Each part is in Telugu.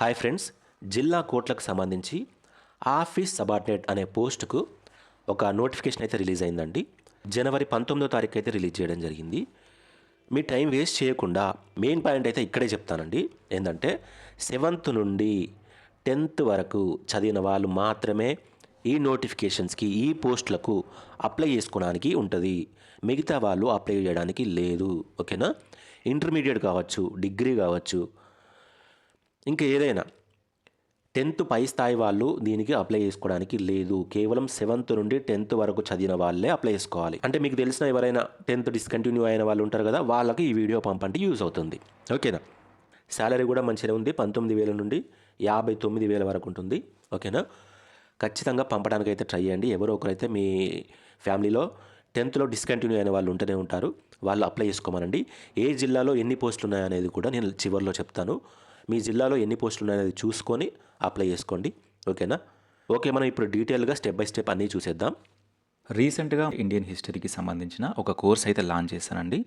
హాయ్ ఫ్రెండ్స్ జిల్లా కోర్టులకు సంబంధించి ఆఫీస్ సబార్డినేట్ అనే పోస్టుకు ఒక నోటిఫికేషన్ అయితే రిలీజ్ అయిందండి. జనవరి పంతొమ్మిదో తారీఖు అయితే రిలీజ్ చేయడం జరిగింది. మీ టైం వేస్ట్ చేయకుండా మెయిన్ పాయింట్ అయితే ఇక్కడే చెప్తానండి. ఏంటంటే సెవెంత్ నుండి టెన్త్ వరకు చదివిన వాళ్ళు మాత్రమే ఈ నోటిఫికేషన్స్కి ఈ పోస్టులకు అప్లై చేసుకోవడానికి ఉంటుంది. మిగతా వాళ్ళు అప్లై చేయడానికి లేదు ఓకేనా? ఇంటర్మీడియట్ కావచ్చు డిగ్రీ కావచ్చు ఇంకా ఏదైనా. టెన్త్ పై స్థాయి వాళ్ళు దీనికి అప్లై చేసుకోవడానికి లేదు. కేవలం సెవెంత్ నుండి టెన్త్ వరకు చదివిన వాళ్ళే అప్లై చేసుకోవాలి. అంటే మీకు తెలిసిన ఎవరైనా టెన్త్ డిస్కంటిన్యూ అయిన వాళ్ళు ఉంటారు కదా వాళ్ళకి ఈ వీడియో పంపండి యూజ్ అవుతుంది. ఓకేనా? శాలరీ కూడా మంచిగా ఉంది. పంతొమ్మిది వేల నుండి యాభై తొమ్మిది వేల వరకు ఉంటుంది. ఓకేనా? ఖచ్చితంగా పంపడానికి అయితే ట్రై చేయండి. ఎవరో ఒకరైతే మీ ఫ్యామిలీలో టెన్త్లో డిస్కంటిన్యూ అయిన వాళ్ళు ఉంటూనే ఉంటారు. వాళ్ళు అప్లై చేసుకోమనండి. ఏ జిల్లాలో ఎన్ని పోస్టులు ఉన్నాయనేది కూడా నేను చివరిలో చెప్తాను. మీ జిల్లాలో ఎన్ని పోస్టులు ఉన్నాయనేది చూసుకొని అప్లై చేసుకోండి. ఓకేనా? ఓకే మనం ఇప్పుడు డీటెయిల్గా స్టెప్ బై స్టెప్ అన్నీ చూసేద్దాం. రీసెంట్గా ఇండియన్ హిస్టరీకి సంబంధించిన ఒక కోర్స్ అయితే లాంచ్ చేశానండి.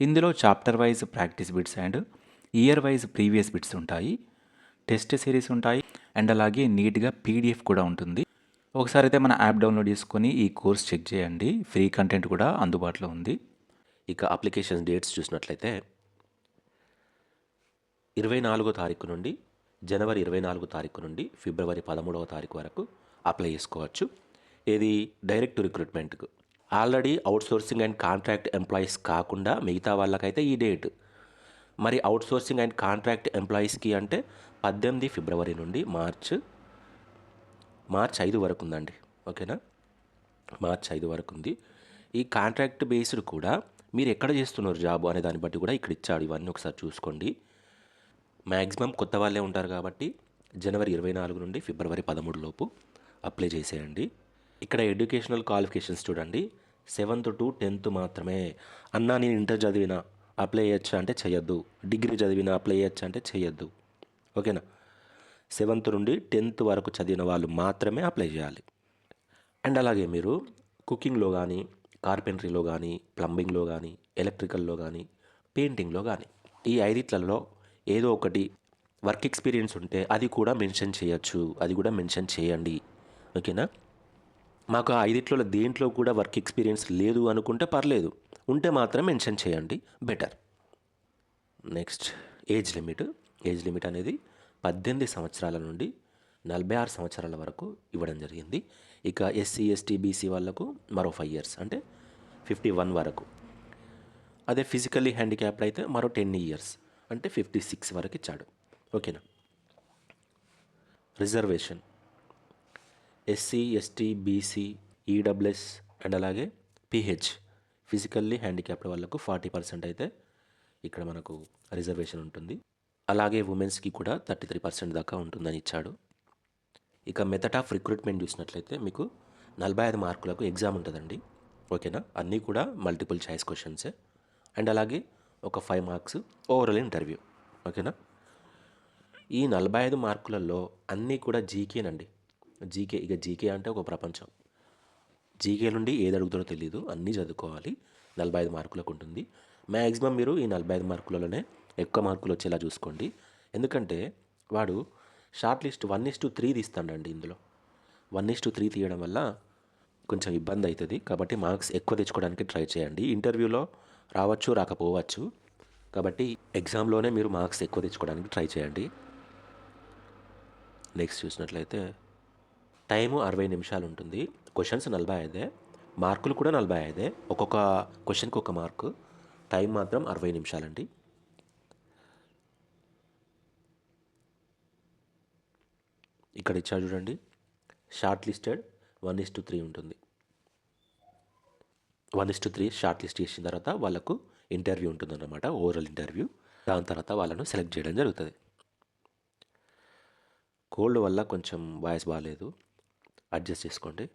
ఇందులో chapter wise practice bits and year wise previous bits ఉంటాయి. టెస్ట్ సిరీస్ ఉంటాయి అండ్ అలాగే నీట్గా పీడిఎఫ్ కూడా ఉంటుంది. ఒకసారి అయితే మన యాప్ డౌన్లోడ్ చేసుకొని ఈ కోర్స్ చెక్ చేయండి. ఫ్రీ కంటెంట్ కూడా అందుబాటులో ఉంది. ఇక అప్లికేషన్ డేట్స్ చూసినట్లయితే ఇరవై నాలుగో తారీఖు నుండి జనవరి ఇరవై నాలుగో తారీఖు నుండి ఫిబ్రవరి పదమూడవ తారీఖు వరకు అప్లై చేసుకోవచ్చు. ఇది direct రిక్రూట్మెంట్కు. Already outsourcing and contract employees కాకుండా మిగతా వాళ్ళకైతే ఈ డేట్. మరి అవుట్సోర్సింగ్ అండ్ కాంట్రాక్ట్ ఎంప్లాయీస్కి అంటే పద్దెనిమిది ఫిబ్రవరి నుండి మార్చ్ మార్చ్ ఐదు వరకు ఉందండి. ఓకేనా? మార్చ్ ఐదు వరకు ఉంది. ఈ కాంట్రాక్ట్ బేస్డ్ కూడా మీరు ఎక్కడ చేస్తున్నారు జాబ్ అనే దాన్ని బట్టి కూడా ఇక్కడ ఇచ్చాడు ఇవన్నీ ఒకసారి చూసుకోండి. మ్యాక్సిమం కొత్త వాళ్ళే ఉంటారు కాబట్టి జనవరి ఇరవై నాలుగు నుండి ఫిబ్రవరి పదమూడు లోపు అప్లై చేసేయండి. ఇక్కడ ఎడ్యుకేషనల్ క్వాలిఫికేషన్స్ చూడండి. సెవెంత్ టు టెన్త్ మాత్రమే. అన్నా నేను ఇంటర్ చదివిన అప్లై చేయొచ్చా అంటే చేయొద్దు. డిగ్రీ చదివిన అప్లై చేయొచ్చా అంటే చేయొద్దు. ఓకేనా? సెవెంత్ నుండి టెన్త్ వరకు చదివిన వాళ్ళు మాత్రమే అప్లై చేయాలి. అండ్ అలాగే మీరు కుకింగ్లో కానీ కార్పెంటరీలో కానీ ప్లంబింగ్లో కానీ ఎలక్ట్రికల్లో కానీ పెయింటింగ్లో కానీ ఈ ఐదిట్లలో ఏదో ఒకటి వర్క్ ఎక్స్పీరియన్స్ ఉంటే అది కూడా మెన్షన్ చేయొచ్చు. అది కూడా మెన్షన్ చేయండి. ఓకేనా? మాకు ఆ ఐదిట్లో దేంట్లో కూడా వర్క్ ఎక్స్పీరియన్స్ లేదు అనుకుంటే పర్లేదు. ఉంటే మాత్రం మెన్షన్ చేయండి. Better. Next age limit. Age limit అనేది పద్దెనిమిది సంవత్సరాల నుండి నలభై ఆరు సంవత్సరాల వరకు ఇవ్వడం జరిగింది. ఇక ఎస్సీ ఎస్టీ బీసీ వాళ్ళకు మరో ఫైవ్ ఇయర్స్ అంటే ఫిఫ్టీ వన్ వరకు. అదే ఫిజికల్లీ హ్యాండిక్యాప్డ్ అయితే మరో టెన్ ఇయర్స్ అంటే ఫిఫ్టీ సిక్స్ వరకు ఇచ్చాడు. ఓకేనా? Reservation. SC ST BC EWS and అలాగే పిహెచ్ ఫిజికల్లీ హ్యాండిక్యాప్డ్ వాళ్ళకు ఫార్టీ పర్సెంట్ అయితే ఇక్కడ మనకు రిజర్వేషన్ ఉంటుంది. అలాగే ఉమెన్స్కి కూడా థర్టీ త్రీ పర్సెంట్ దాకా ఉంటుందని ఇచ్చాడు. ఇక మెథడ్ ఆఫ్ రిక్రూట్మెంట్ చూసినట్లయితే మీకు నలభై ఐదు మార్కులకు ఎగ్జామ్ ఉంటుందండి. ఓకేనా? అన్నీ కూడా మల్టిపుల్ ఛాయిస్ క్వశ్చన్సే. అండ్ అలాగే ఒక ఫైవ్ మార్క్స్ ఓవరాల్ ఇంటర్వ్యూ ఓకేనా ఈ నలభై ఐదు మార్కులలో అన్నీ కూడా జీకేనండి జీకే ఇక జీకే అంటే ఒక ప్రపంచం. జీకే నుండి ఏది అడుగుతారో తెలియదు అన్నీ చదువుకోవాలి. నలభై ఐదు మార్కులకు ఉంటుంది. మ్యాక్సిమం మీరు ఈ నలభై ఐదు మార్కులలోనే ఎక్కువ మార్కులు వచ్చేలా చూసుకోండి. ఎందుకంటే వాడు short list one is to three తీస్తాడండి ఇందులో. వన్ ఇస్ టు త్రీ తీయడం వల్ల కొంచెం ఇబ్బంది అవుతుంది. కాబట్టి మార్క్స్ ఎక్కువ తెచ్చుకోవడానికి ట్రై చేయండి. ఇంటర్వ్యూలో రావచ్చు రాకపోవచ్చు. కాబట్టి ఎగ్జామ్లోనే మీరు మార్క్స్ ఎక్కువ తెచ్చుకోవడానికి ట్రై చేయండి. నెక్స్ట్ చూసినట్లయితే టైము అరవై నిమిషాలు ఉంటుంది క్వశ్చన్స్ నలభై ఐదే. మార్కులు కూడా నలభై ఐదే. ఒక్కొక్క క్వశ్చన్కి ఒక మార్కు. టైం మాత్రం అరవై నిమిషాలండి. ఇక్కడ ఇచ్చా చూడండి. Short listed one is to three ఉంటుంది. One is to three short list చేసిన తర్వాత వాళ్ళకు ఇంటర్వ్యూ ఉంటుందన్నమాట ఓవరాల్ ఇంటర్వ్యూ. దాని తర్వాత వాళ్ళను సెలెక్ట్ చేయడం జరుగుతుంది. కోల్డ్ వల్ల కొంచెం వాయిస్ బాగాలేదు అడ్జస్ట్ చేసుకోండి.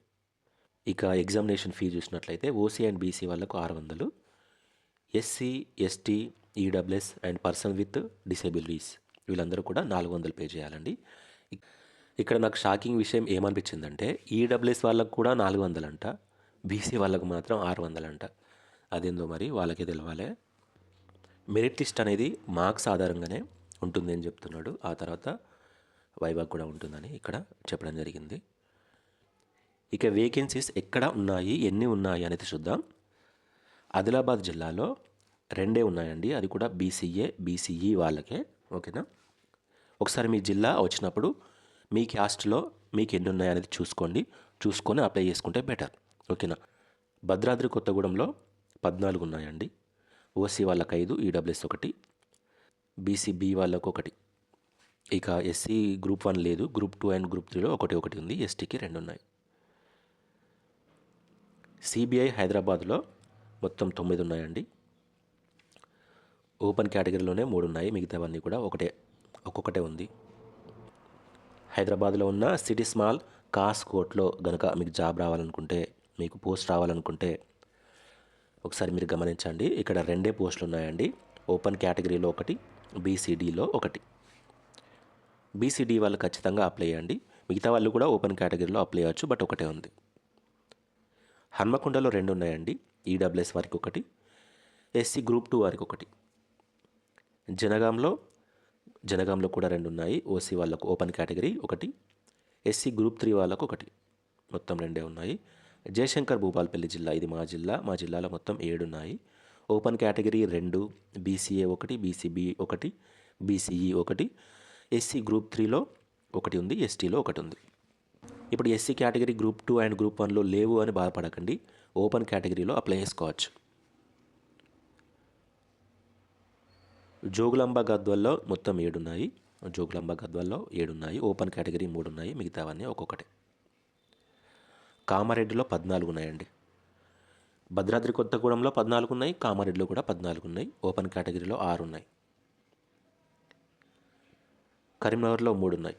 ఇక ఎగ్జామినేషన్ ఫీ చూసినట్లయితే ఓసీ అండ్ బీసీ వాళ్ళకు ఆరు వందలు SC ST EWS and person with disabilities వీళ్ళందరూ కూడా నాలుగు వందలు పే చేయాలండి. ఇక్కడ నాకు షాకింగ్ విషయం ఏమనిపించిందంటే ఈడబ్ల్యూఎస్ వాళ్ళకు కూడా నాలుగు వందలంట బీసీ వాళ్ళకు మాత్రం ఆరు వందలంట అదేందో మరి వాళ్ళకే తెలవాలి. మెరిట్ లిస్ట్ అనేది మార్క్స్ ఆధారంగానే ఉంటుంది అని చెప్తున్నాడు. ఆ తర్వాత వైభాగ్ కూడా ఉంటుందని ఇక్కడ చెప్పడం జరిగింది. ఇక వేకెన్సీస్ ఎక్కడ ఉన్నాయి ఎన్ని ఉన్నాయి అనేది చూద్దాం. ఆదిలాబాద్ జిల్లాలో రెండే ఉన్నాయండి. అది కూడా బీసీఏ బీసీఈ వాళ్ళకే. ఓకేనా? ఒకసారి మీ జిల్లా వచ్చినప్పుడు మీ క్యాస్ట్లో మీకు ఎన్ని ఉన్నాయి అనేది చూసుకోండి. చూసుకొని అప్లై చేసుకుంటే బెటర్. ఓకేనా. భద్రాద్రి కొత్తగూడెంలో పద్నాలుగు ఉన్నాయండి. ఓసీ వాళ్ళకి ఐదు ఈడబ్ల్యూఎస్ ఒకటి బీసీబీ వాళ్ళకు ఒకటి. ఇక ఎస్సీ గ్రూప్ వన్ లేదు గ్రూప్ టూ అండ్ గ్రూప్ త్రీలో ఒకటి ఒకటి ఉంది ఎస్టీకి రెండు ఉన్నాయి. సిబిఐ హైదరాబాద్లో మొత్తం తొమ్మిది ఉన్నాయండి. ఓపెన్ కేటగిరీలోనే మూడు ఉన్నాయి మిగతావన్నీ కూడా ఒకటే ఒక్కొక్కటే ఉంది. హైదరాబాద్లో ఉన్న సిటీ స్మాల్ కాస్ కోర్ట్లో గనుక మీకు జాబ్ రావాలనుకుంటే మీకు పోస్ట్ రావాలనుకుంటే ఒకసారి మీరు గమనించండి. ఇక్కడ రెండే పోస్టులు ఉన్నాయండి. ఓపెన్ కేటగిరీలో ఒకటి బీసీడీలో ఒకటి. బీసీడీ వాళ్ళు ఖచ్చితంగా అప్లై చేయండి. మిగతా వాళ్ళు కూడా ఓపెన్ కేటగిరీలో అప్లై అవ్వచ్చు బట్ ఒకటే ఉంది. హన్మకొండలో రెండు ఉన్నాయండి. ఈడబ్ల్యూఎస్ వారికి ఒకటి ఎస్సీ గ్రూప్ టూ వారికి ఒకటి. జనగాంలో జనగాంలో కూడా రెండు ఉన్నాయి. ఓసీ వాళ్ళకు ఓపెన్ కేటగిరీ ఒకటి ఎస్సీ గ్రూప్ త్రీ వాళ్ళకు ఒకటి. మొత్తం రెండే ఉన్నాయి. జయశంకర్ భూపాల్పల్లి జిల్లా ఇది మా జిల్లా. మా జిల్లాలో మొత్తం ఏడు ఉన్నాయి ఓపెన్ కేటగిరీ రెండు బీసీఏ ఒకటి బీసీబీ ఒకటి బీసీఈ ఒకటి ఎస్సీ గ్రూప్ త్రీలో ఒకటి ఉంది ఎస్టీలో ఒకటి ఉంది. ఇప్పుడు SC category group two and group వన్లో లేవు అని బాధపడకండి. ఓపెన్ కేటగిరీలో అప్లై చేసుకోవచ్చు. జోగులాంబ గద్వాల్లో మొత్తం ఏడు ఉన్నాయి జోగులాంబ గద్వాల్లో ఏడు ఉన్నాయి ఓపెన్ కేటగిరీ మూడు ఉన్నాయి మిగతావన్నీ ఒక్కొక్కటి. కామారెడ్డిలో పద్నాలుగు ఉన్నాయండి భద్రాద్రి కొత్తగూడెంలో పద్నాలుగు ఉన్నాయి కామారెడ్డిలో కూడా పద్నాలుగు ఉన్నాయి ఓపెన్ కేటగిరీలో ఆరు ఉన్నాయి కరీంనగర్లో మూడు ఉన్నాయి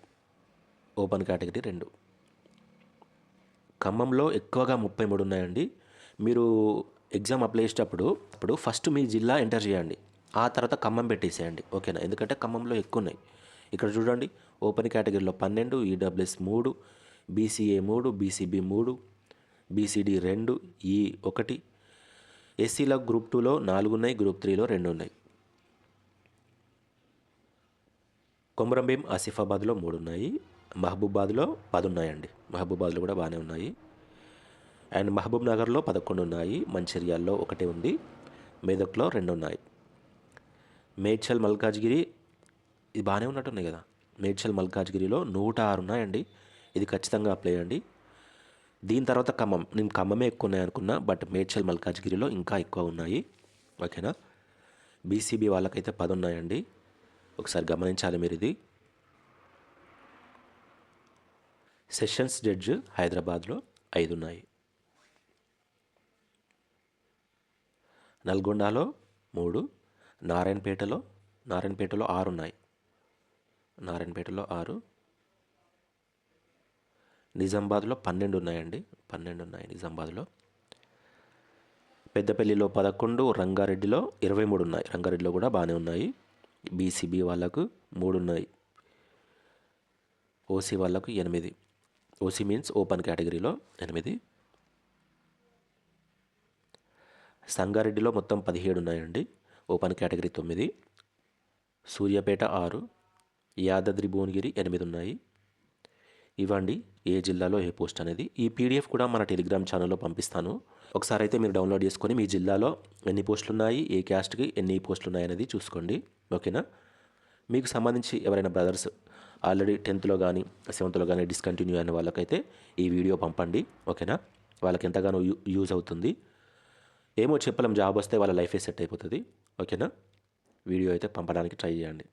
ఓపెన్ కేటగిరీ రెండు. ఖమ్మంలో ఎక్కువగా ముప్పై మూడు ఉన్నాయండి మీరు ఎగ్జామ్ అప్లై చేసేటప్పుడు అప్పుడు ఫస్ట్ మీ జిల్లా ఎంటర్ చేయండి. ఆ తర్వాత ఖమ్మం పెట్టేసేయండి ఓకేనా? ఎందుకంటే ఖమ్మంలో ఎక్కువ ఉన్నాయి ఇక్కడ చూడండి ఓపెన్ కేటగిరీలో పన్నెండు ఈడబ్ల్యూఎస్ మూడు బీసీఏ మూడు బీసీబీ మూడు బీసీడీ రెండు ఈ ఒకటి. ఎస్సీల గ్రూప్ టూలో నాలుగు ఉన్నాయి గ్రూప్ త్రీలో రెండు ఉన్నాయి కొమరంభీం ఆసిఫాబాద్లో మూడు ఉన్నాయి మహబూబాద్లో పది ఉన్నాయండి మహబూబాద్లో కూడా బాగానే ఉన్నాయి. అండ్ మహబూబ్ నగర్లో పదకొండు ఉన్నాయి మంచిర్యాల్లో ఒకటి ఉంది మెదక్లో రెండు ఉన్నాయి మేడ్చల్ మల్కాజ్గిరి ఇది బాగానే ఉన్నట్టున్నాయి కదా. మేడ్చల్ మల్కాజ్గిరిలో నూట ఆరు ఉన్నాయండి ఇది ఖచ్చితంగా అప్లై చేయండి దీని తర్వాత ఖమ్మం. నేను ఖమ్మమే ఎక్కువ ఉన్నాయి అనుకున్నా బట్ మేడ్చల్ మల్కాజ్గిరిలో ఇంకా ఎక్కువ ఉన్నాయి. ఓకేనా బీసీబీ వాళ్ళకైతే పది ఉన్నాయండి. ఒకసారి గమనించాలి మీరు ఇది. సెషన్స్ జడ్జ్ హైదరాబాద్లో ఐదు ఉన్నాయి. నల్గొండలో మూడు నారాయణపేటలో నారాయణపేటలో ఆరు ఉన్నాయి. నారాయణపేటలో ఆరు నిజామాబాద్లో పన్నెండు ఉన్నాయండి పన్నెండు ఉన్నాయి నిజామాబాద్లో. పెద్దపల్లిలో పదకొండు రంగారెడ్డిలో ఇరవై మూడు ఉన్నాయి రంగారెడ్డిలో కూడా బాగానే ఉన్నాయి. బీసీబీ వాళ్ళకు మూడు ఉన్నాయి ఓసీ వాళ్ళకు ఎనిమిది. ఓసీ మీన్స్ ఓపెన్ కేటగిరీలో ఎనిమిది. సంగారెడ్డిలో మొత్తం పదిహేడు ఉన్నాయండి ఓపెన్ కేటగిరీ తొమ్మిది. సూర్యాపేట ఆరు. యాదాద్రి భువనగిరి ఎనిమిది ఉన్నాయి ఇవ్వండి. ఏ జిల్లాలో ఏ పోస్ట్ అనేది. ఈ పీడిఎఫ్ కూడా మన టెలిగ్రామ్ ఛానల్లో పంపిస్తాను. ఒకసారి అయితే మీరు డౌన్లోడ్ చేసుకొని మీ జిల్లాలో ఎన్ని పోస్టులు ఉన్నాయి ఏ క్యాస్ట్కి ఎన్ని పోస్టులు ఉన్నాయి అనేది చూసుకోండి. ఓకేనా? మీకు సంబంధించి ఎవరైనా బ్రదర్స్ ఆల్రెడీ టెన్త్లో కానీ సెవెంత్లో కానీ డిస్కంటిన్యూ అయిన వాళ్ళకైతే ఈ వీడియో పంపండి. ఓకేనా? వాళ్ళకి ఎంతగానో యూ యూజ్ అవుతుంది. ఏమో చెప్పలేం జాబ్ వస్తే వాళ్ళ లైఫే సెట్ అయిపోతుంది. ఓకేనా? వీడియో అయితే పంపడానికి ట్రై చేయండి.